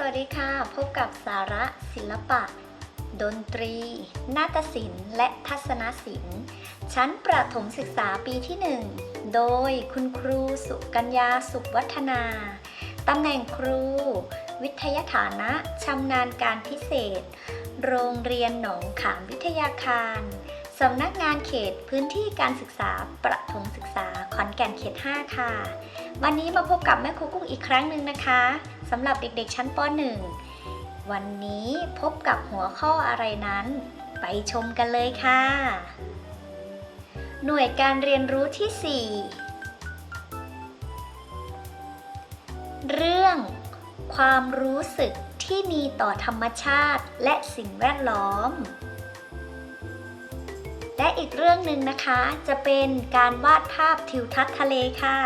สวัสดีค่ะ พบกับสาระศิลปะ ดนตรี นาฏศิลป์ และทัศนศิลป์ ชั้นประถมศึกษาปีที่ 1 โดยคุณครูสุกัญญาสุวัฒนา ตำแหน่งครู วิทยาฐานะชำนาญการพิเศษ โรงเรียนหนองขามวิทยาคารสำนักงานเขตพื้นที่การศึกษาประถมศึกษาขอนแก่นเขต 5 ค่ะ วันนี้มาพบกับแม่ครูกุ้งอีกครั้งหนึ่งนะคะ สำหรับเด็กๆชั้นป .1 วันนี้พบกับหัวข้ออะไรนั้น ไปชมกันเลยค่ะ หน่วยการเรียนรู้ที่ 4 เรื่องความรู้สึกที่มีต่อธรรมชาติและสิ่งแวดล้อม และอีกเรื่องหนึ่งนะคะจะเป็นการวาดภาพทิวทัศน์ทะเลค่ะ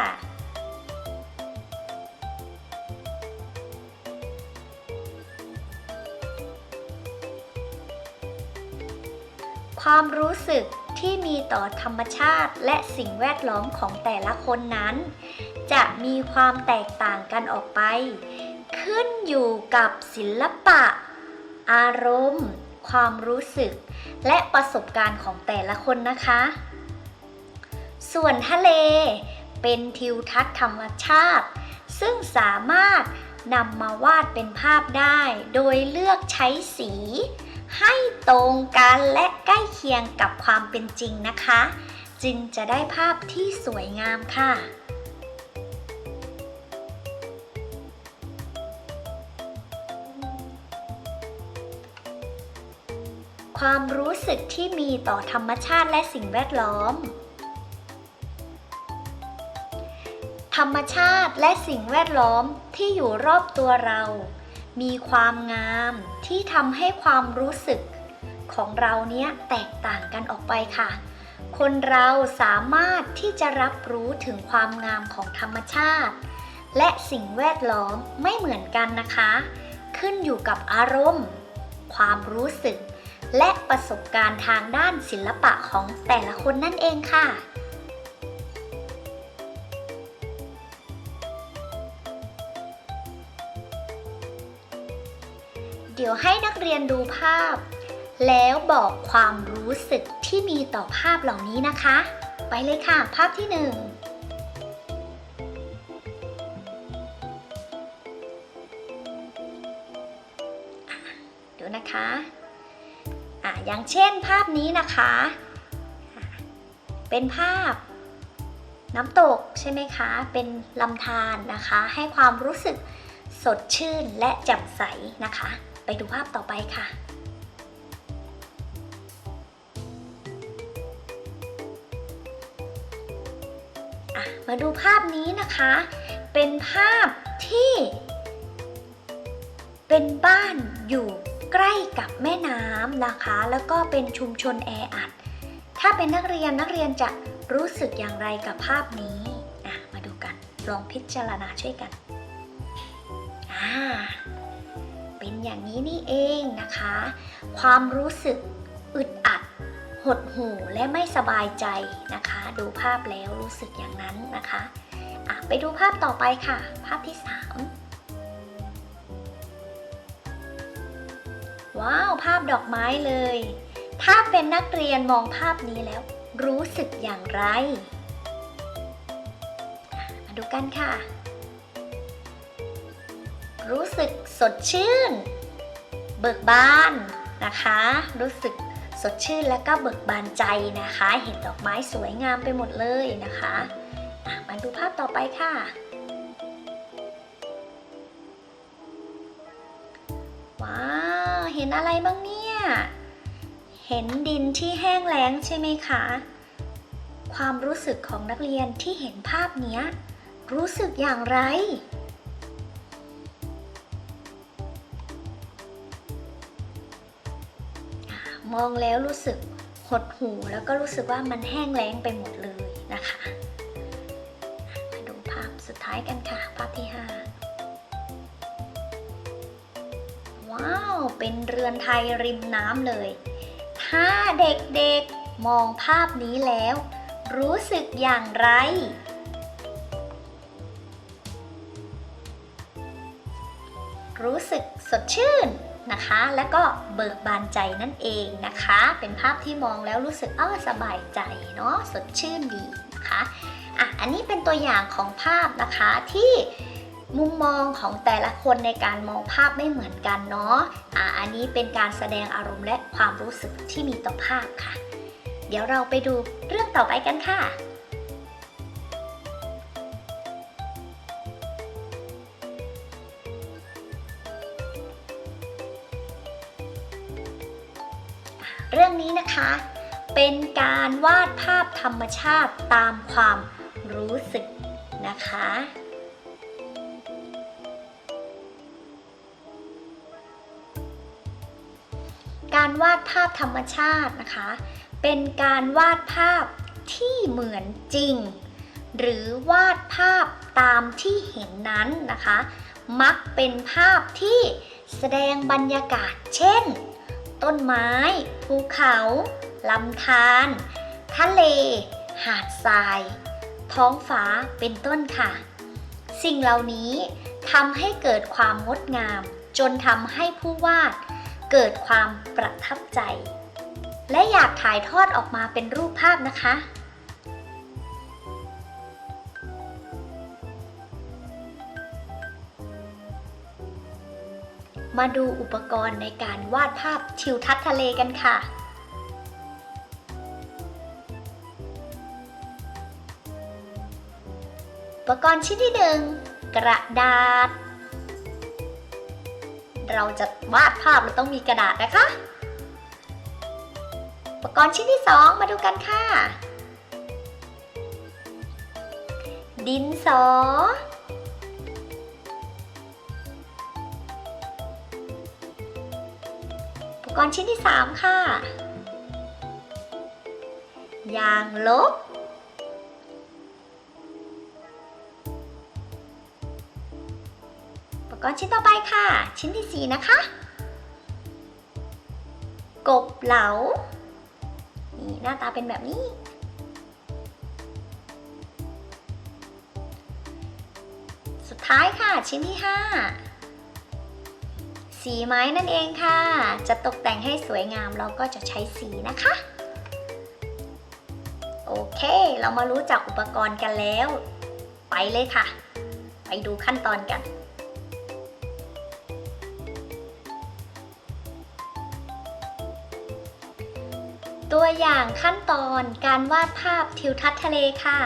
ความรู้สึกที่มีต่อธรรมชาติและสิ่งแวดล้อมของแต่ละคนนั้น จะมีความแตกต่างกันออกไป ขึ้นอยู่กับศิลปะ อารมณ์ ความรู้สึก และประสบการณ์ของแต่ละคนนะคะ ส่วนทะเลเป็นทิวทัศน์ธรรมชาติ ซึ่งสามารถนำมาวาดเป็นภาพได้ โดยเลือกใช้สี ให้ตรงกันและใกล้เคียงกับความเป็นจริงนะคะ จึงจะได้ภาพที่สวยงามค่ะ ความรู้สึกที่มีต่อธรรมชาติและสิ่งแวดล้อมธรรมชาติและสิ่งแวดล้อมที่อยู่รอบตัวเรา มีความงาม ที่ทำให้ความรู้สึกของเราเนี้ยแตกต่างกันออกไปค่ะ คนเราสามารถที่จะรับรู้ถึงความงามของธรรมชาติ และสิ่งแวดล้อมไม่เหมือนกันนะคะ ขึ้นอยู่กับอารมณ์ ความรู้สึก และประสบการณ์ทางด้านศิลปะของแต่ละคนนั่นเองค่ะ เดี๋ยวให้นักเรียนดูภาพ แล้วบอกความรู้สึกที่มีต่อภาพเหล่านี้นะคะ ไปเลยค่ะ ภาพที่หนึ่งดูนะคะอะอย่างเช่นภาพนี้นะคะอะเป็นภาพน้ำตกใช่ไหมคะ เป็นลำธารนะคะ ให้ความรู้สึกสดชื่นและแจ่มใสนะคะ ไปดูภาพต่อไปค่ะมาดูภาพนี้นะคะ เป็นภาพที่ เป็นบ้านอยู่ใกล้กับแม่น้ำนะคะ แล้วก็เป็นชุมชนแออัด ถ้าเป็นนักเรียนนักเรียนจะรู้สึกอย่างไรกับภาพนี้มาดูกัน ลองพิจารณาช่วยกัน อ่า อย่างนี้นี่เองนะคะ ความรู้สึกอึดอัด หดหู่และไม่สบายใจนะคะ ดูภาพแล้วรู้สึกอย่างนั้นนะคะะไปดูภาพต่อไปค่ะ ภาพที่ 3 ว้าว ภาพดอกไม้เลย ถ้าเป็นนักเรียนมองภาพนี้แล้ว รู้สึกอย่างไร มาดูกันค่ะ รู้สึกสดชื่น เบิกบานนะคะ รู้สึกสดชื่นและก็เบิกบานใจนะคะ เห็นดอกไม้สวยงามไปหมดเลยนะคะมาดูภาพต่อไปค่ะ ว้าว เห็นอะไรบ้างเนี่ย เห็นดินที่แห้งแล้งใช่ไหมคะ ความรู้สึกของนักเรียนที่เห็นภาพนี้ รู้สึกอย่างไร มองแล้วรู้สึกหดหูแล้วก็รู้สึกว่ามันแห้งแล้งไปหมดเลยนะคะ มาดูภาพสุดท้ายกันค่ะ ภาพที่ 5 ว้าว เป็นเรือนไทยริมน้ำเลย ถ้าเด็กๆมองภาพนี้แล้ว รู้สึกอย่างไรรรู้สึกสดชื่น นะคะ แล้วก็เบิกบานใจนั่นเองนะคะ เป็นภาพที่มองแล้วรู้สึกอ้อสบายใจเนาะสดชื่นดีนะคะอะอันนี้เป็นตัวอย่างของภาพนะคะที่มุมมองของแต่ละคนในการมองภาพไม่เหมือนกันเนาะอะอันนี้เป็นการแสดงอารมณ์และความรู้สึกที่มีต่อภาพค่ะ เดี๋ยวเราไปดูเรื่องต่อไปกันค่ะ เรื่องนี้นะคะ เป็นการวาดภาพธรรมชาติตามความรู้สึกนะคะ การวาดภาพธรรมชาตินะคะ เป็นการวาดภาพที่เหมือนจริง หรือวาดภาพตามที่เห็นนั้นนะคะ มักเป็นภาพที่แสดงบรรยากาศเช่น ต้นไม้ ภูเขาลำธารทะเล หาดทราย ท้องฟ้าเป็นต้นค่ะ สิ่งเหล่านี้ทำให้เกิดความงดงาม จนทำให้ผู้วาด เกิดความประทับใจ และอยากถ่ายทอดออกมาเป็นรูปภาพนะคะ มาดูอุปกรณ์ในการวาดภาพทิวทัศน์ทะเลกันค่ะ อุปกรณ์ชิ้นที่หนึ่งกระดาษ เราจะวาดภาพเราต้องมีกระดาษนะคะ อุปกรณ์ชิ้นที่สองมาดูกันค่ะ ดินสอ กรณ์ชิ้นที่ 3 ค่ะ ยางลบ อุปกรณ์ชิ้นต่อไปค่ะ ชิ้นที่ 4 นะคะ กบเหลา นี่หน้าตาเป็นแบบนี้ สุดท้ายค่ะชิ้นที่ 5 สีไม้นั่นเองค่ะ จะตกแต่งให้สวยงามเราก็จะใช้สีนะคะ โอเค เรามารู้จักอุปกรณ์กันแล้ว ไปเลยค่ะ ไปดูขั้นตอนกันตัวอย่างขั้นตอนการวาดภาพทิวทัศน์ทะเลค่ะ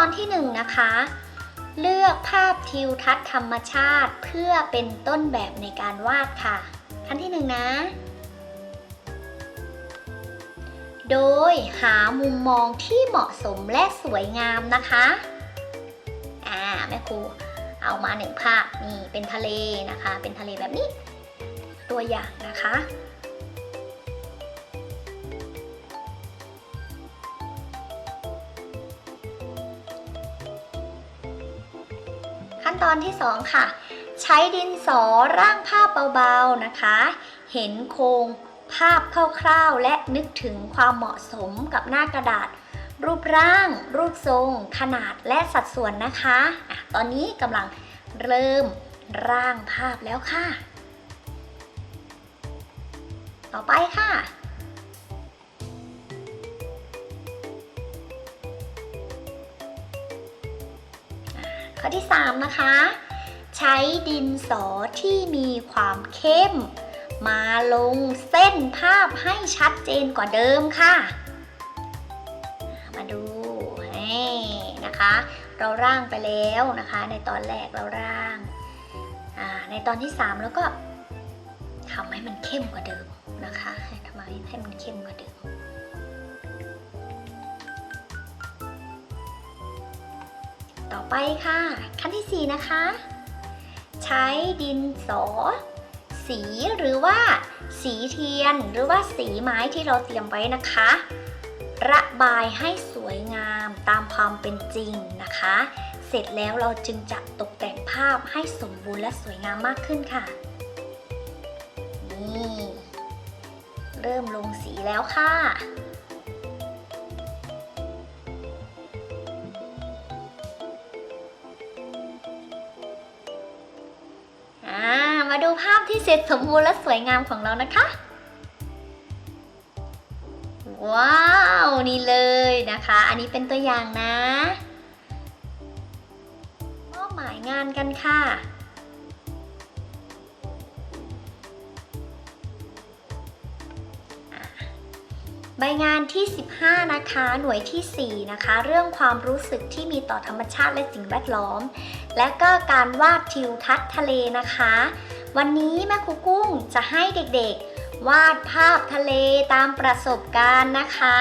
อนที่1นงนะคะ เลือกภาพทิวทัศน์ธรรมชาติเพื่อเป็นต้นแบบในการวาดค่ะ ขั้นที่1นงนะ โดยหามุมมองที่เหมาะสมและสวยงามนะคะ อ่าแม่ครูเอามาหนึ่งภาพนี่เป็นทะเลนะคะ เป็นทะเลแบบนี้ ตัวอย่างนะคะ ขั้นตอนที่ 2 ค่ะ ใช้ดินสอร่างภาพเบาๆนะคะ เห็นโครงภาพคร่าวๆ และนึกถึงความเหมาะสมกับหน้ากระดาษ รูปร่าง รูปทรง ขนาดและสัดส่วนนะคะอะตอนนี้กำลังเริ่มร่างภาพแล้วค่ะ ต่อไปค่ะ ข้อที่ 3 นะคะ ใช้ดินสอที่มีความเข้ม มาลงเส้นภาพให้ชัดเจนกว่าเดิมค่ะ มาดูนี่นะคะ เราร่างไปแล้วนะคะ ในตอนแรกเราร่างในตอนที่ 3 แล้วก็ทำให้มันเข้มกว่าเดิมนะคะทำไมให้มันเข้มกว่าเดิม ต่อไปค่ะ ขั้นที่ 4 นะคะ ใช้ดินสอ สีหรือว่า สีเทียนหรือว่าสีไม้ที่เราเตรียมไว้นะคะ ระบายให้สวยงามตามความเป็นจริงนะคะ เสร็จแล้วเราจึงจะตกแต่งภาพให้สมบูรณ์และสวยงามมากขึ้นค่ะ นี่ เริ่มลงสีแล้วค่ะ ดูภาพที่เสร็จสมบูรณ์และสวยงามของเรานะคะ ว้าว นี่เลยนะคะ อันนี้เป็นตัวอย่างนะมอบหมายงานกันค่ะใบงานที่ 15 นะคะ หน่วยทีสี่4 นะคะ เรื่องความรู้สึกที่มีต่อธรรมชาติและสิ่งแวดล้อม และก็การวาดทิวทัศน์ทะเลนะคะ วันนี้แม่ครูกุ้งจะให้เด็กๆ วาดภาพทะเลตามประสบการณ์นะคะ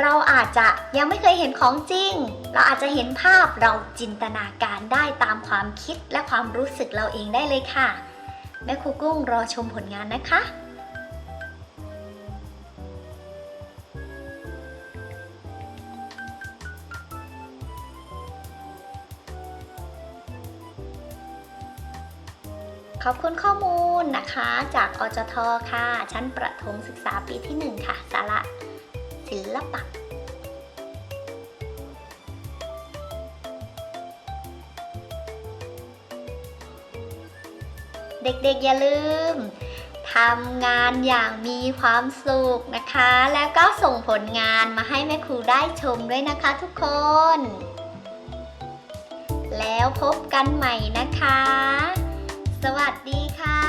เราอาจจะยังไม่เคยเห็นของจริง เราอาจจะเห็นภาพเราจินตนาการได้ตามความคิดและความรู้สึกเราเองได้เลยค่ะ แม่ครูกุ้งรอชมผลงานนะคะ ขอบคุณข้อมูลนะคะ จากอจทค่ะ ชั้นประถมศึกษาปีที่ 1 ค่ะ สาระศิลปะเด็กๆ อย่าลืมทำงานอย่างมีความสุขนะคะ แล้วก็ส่งผลงานมาให้แม่ครูได้ชมด้วยนะคะทุกคน แล้วพบกันใหม่นะคะ สวัสดีค่ะ